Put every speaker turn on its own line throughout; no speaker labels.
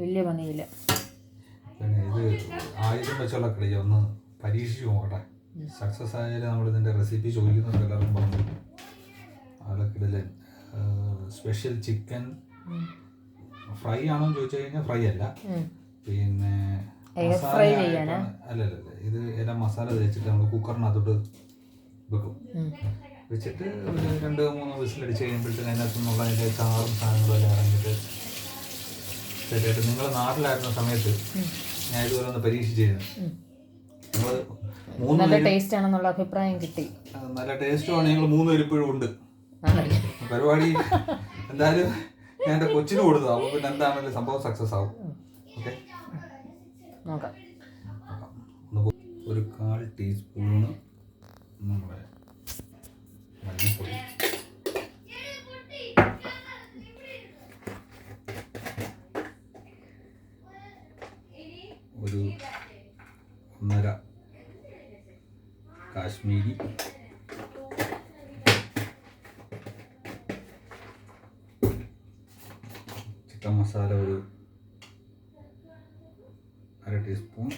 വലിയ പണിയില്ല
ഇത് ആയുധം വെച്ചുള്ള കളി ഒന്ന് പരീക്ഷിച്ച് നോക്കട്ടെ. സക്സസ് ആയാലും നമ്മൾ ഇതിന്റെ റെസിപ്പി ചോദിക്കുന്നുണ്ട് എല്ലാവരും പറഞ്ഞു. ആളക്കിടലൻ സ്പെഷ്യൽ ചിക്കൻ ഫ്രൈ ആണോ ചോദിച്ചു കഴിഞ്ഞാൽ ഫ്രൈ അല്ല. പിന്നെ
Air
ഫ്രൈ
ചെയ്യാനാ?
അല്ല അല്ല അല്ല. ഇത് എല്ലാം മസാല തേച്ചിട്ട് നമ്മൾ കുക്കറിനകത്തോട്ട് വെക്കും. വെച്ചിട്ട് ഒരു രണ്ട് മൂന്ന് വിസിലടിച്ച് കഴിയുമ്പോഴത്തേക്ക് അതിനകത്ത് നിന്നുള്ള അതിന്റെ ചാറും സാധനങ്ങളെല്ലാം ഇറങ്ങിയിട്ട് സെറ്റായിട്ട് നിങ്ങൾ നാട്ടിലായിരുന്ന സമയത്ത് ഞാൻ ഇതുപോലെ ഒന്ന് പരീക്ഷിച്ചിരുന്നു.
ഉം.
നിങ്ങൾ മൂന്ന്
നല്ല ടേസ്റ്റ് ആണെന്നുള്ള അഭിപ്രായം കിട്ടി.
നല്ല ടേസ്റ്റുമാണ് ഞങ്ങൾ മൂന്ന് പേര് ഇപ്പോഴും ഉണ്ട്. പരിപാടി എന്തായാലും ഞാൻ എന്റെ കൊച്ചിന് കൊടുത്തു അപ്പോൾ പിന്നെ എന്താണെങ്കിലും സംഭവം സക്സസ് ആവും.
നോക്കാം.
ഒരു കാൽ ടീസ്പൂണ് നമ്മുടെ ഒരു ഒന്നര കാശ്മീരി. ചിക്കൻ മസാല ഒരു അര ടീസ്പൂൺ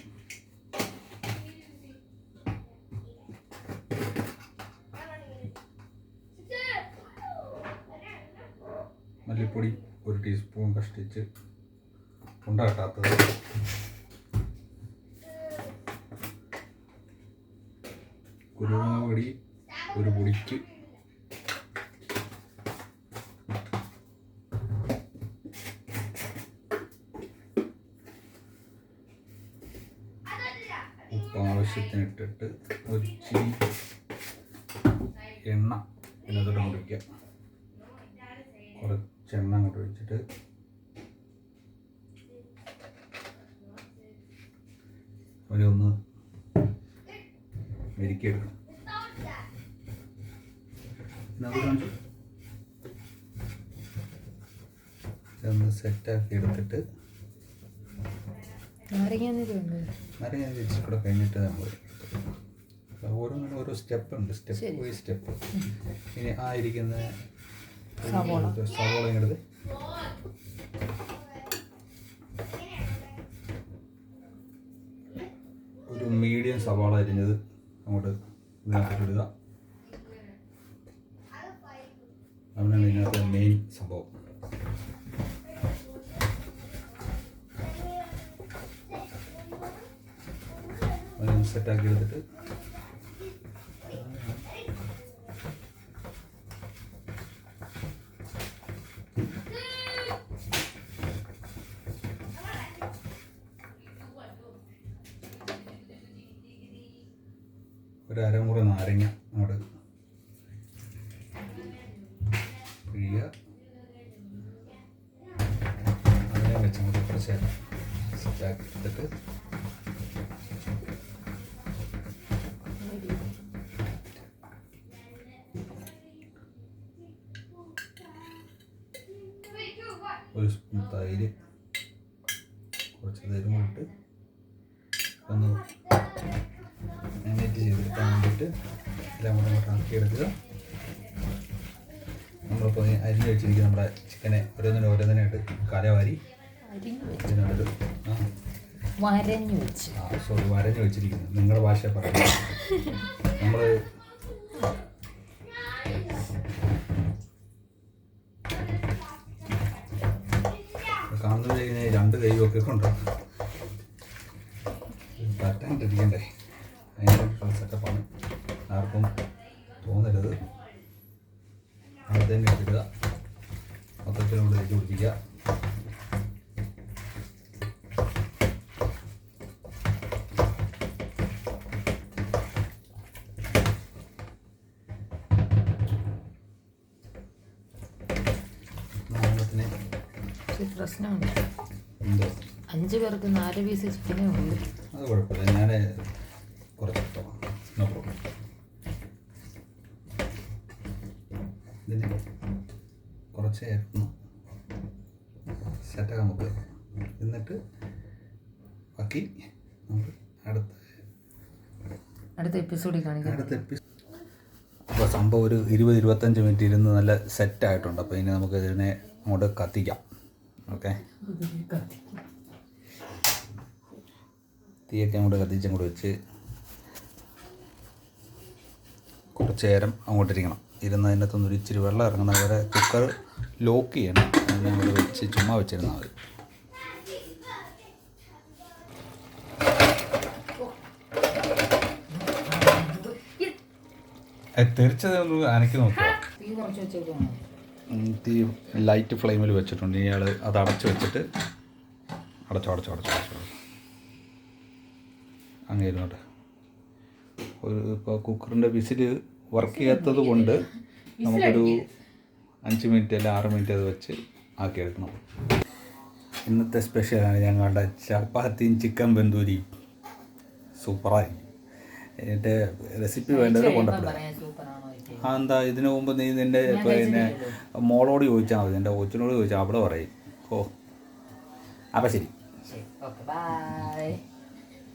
മല്ലിപ്പൊടി ഒരു ടീസ്പൂൺ കഷ്ടിച്ച് ഉണ്ടാക്കാത്തത്. കുരുമുളക് പൊടി ഒരു പൊടിക്ക് ഉപ്പ് ആവശ്യത്തിന് ഇട്ടിട്ട് ഒരു ഇച്ചിരി എണ്ണ ഇതിനകത്തോട്ട് അങ്ങോട്ട് വയ്ക്കുക കുറച്ച് എണ്ണ അങ്ങോട്ട് ഒഴിച്ചിട്ട് ഒന്ന് മെരുക്കിയെടുക്കണം. ഇതിനകത്ത് കാണിച്ചു? ഇതൊന്ന് സെറ്റാക്കി എടുത്തിട്ട്
നാരങ്ങാനീരുണ്ട്.
നാരങ്ങ ഇച്ചിരി കൂടെ കഴിഞ്ഞിട്ട് നമ്മൾ ഓരോന്നിനും ഓരോ സ്റ്റെപ്പ് ഉണ്ട്. സ്റ്റെപ്പ്. By step. ഇനി ആ ഇരിക്കുന്ന
സവോള.
ഇങ്ങോട്ട് ഒരു മീഡിയം സവാള അരിഞ്ഞത് അങ്ങോട്ട് ഇതിനകത്തോട്ട് ഇടുക. അവനാണ് ഇതിനകത്ത് മെയിൻ സംഭവം. സെറ്റാക്കി എടുത്തിട്ട്. ഒരു നാരങ്ങ അങ്ങോട്ട് പിഴിയുക. അതിനെ വെച്ച് അങ്ങോട്ട് കുറച്ച് സെറ്റാക്കി എടുത്തിട്ട് ഒരു സ്പൂൺ തൈര് കുറച്ച് തൈരും ഒന്ന് മാരിനേറ്റ് ചെയ്തെടുക്കാൻ വേണ്ടിയിട്ട് എല്ലാം കൂടെ അങ്ങോട്ട് ആക്കിയെടുക്കുക നമ്മളിപ്പോൾ അരിഞ്ഞ് വെച്ചിരിക്കുന്ന നമ്മുടെ ചിക്കനെ ഓരോന്നിനും ഓരോന്നിനായിട്ട് കലവാരി ഇതിനകത്ത് ആ
വരഞ്ഞു വെച്ച്.
ആ സോറി വരഞ്ഞ് വെച്ചിരിക്കുന്നു. നിങ്ങളുടെ ഭാഷ പറയുന്നത്. നമ്മൾ കഴിഞ്ഞാൽ രണ്ട് കൈയൊക്കെ കൊണ്ടോ പറ്റാണ്ടിരിക്കണ്ടേ അതിന്റെ സെറ്റപ്പാണ് ആർക്കും തോന്നരുത്. ആദ്യം എടുക്കുക മൊത്തത്തിനോട് തേച്ച് പിടിപ്പിക്കുക.
പക്ഷെ പ്രശ്നമുണ്ട് അഞ്ച് പേർക്ക് നാല് പീസ് ചിക്കനേ ഉള്ളൂ
അത് കുഴപ്പമില്ല. ഞാൻ കുറച്ച് നോ പ്രോബ്ലം. ഇതിന് കുറച്ച് ആയിരുന്നു സെറ്റാക്കാൻ നമുക്ക് എന്നിട്ട് ബാക്കി നമുക്ക് അടുത്ത
അടുത്ത എപ്പിസോഡിൽ കാണിക്കാം.
അടുത്ത എപ്പിസോഡ് അപ്പോൾ സംഭവം ഒരു ഇരുപത് ഇരുപത്തഞ്ച് മിനിറ്റ് ഇരുന്ന് നല്ല സെറ്റ് ആയിട്ടുണ്ട്. അപ്പോൾ ഇനി നമുക്ക് ഇതിനെ അങ്ങോട്ട് കത്തിക്കാം. ഓക്കെ. തീയൊക്കെ അങ്ങോട്ട് കത്തിച്ച് അങ്ങോട്ട് വെച്ച് കുറച്ച് നേരം അങ്ങോട്ടിരിക്കണം ഇരുന്ന് അതിനകത്തുനിന്ന് ഒരു ഇച്ചിരി വെള്ളം ഇറങ്ങുന്ന വരെ കുക്കർ ലോക്ക് ചെയ്യണം. അതിനെ അങ്ങോട്ട് വെച്ച് ചുമ്മാ വെച്ചിരുന്നാൽ മതി. തെറിച്ചതൊന്ന് അനക്കി നോക്കുക
തീ
ലൈറ്റ് ഫ്ലെയിമിൽ വെച്ചിട്ടുണ്ട്. ഇയാൾ അത് അടച്ചു വെച്ചിട്ട് അടച്ചു അടച്ചു അടച്ചു അടച്ചു അങ്ങനെ ഇരുന്നോട്ടെ. ഒരു ഇപ്പോൾ കുക്കറിന്റെ വിസിൽ വർക്ക് ചെയ്യാത്തത് കൊണ്ട് നമുക്കൊരു അഞ്ച് മിനിറ്റ് അല്ല ആറ് മിനിറ്റ് അത് വെച്ച് ആക്കിയെടുക്കണം ഇന്നത്തെ സ്പെഷ്യലാണ് ഞങ്ങളുടെ ചപ്പാത്തിയും ചിക്കൻ ബന്ധൂരിയും സൂപ്പറായി എന്റെ റെസിപ്പി വേണ്ടത് കൊണ്ടുപോയി എന്താ ഇതിനു മുമ്പ് നീ നിന്റെ പിന്നെ മോളോട് ചോദിച്ചാൽ മതി നിന്റെ കൊച്ചിനോട് ചോദിച്ചാൽ അവിടെ പറയും. ഓ. അപ്പം ശരി.
ശരി ഓക്കെ ബൈ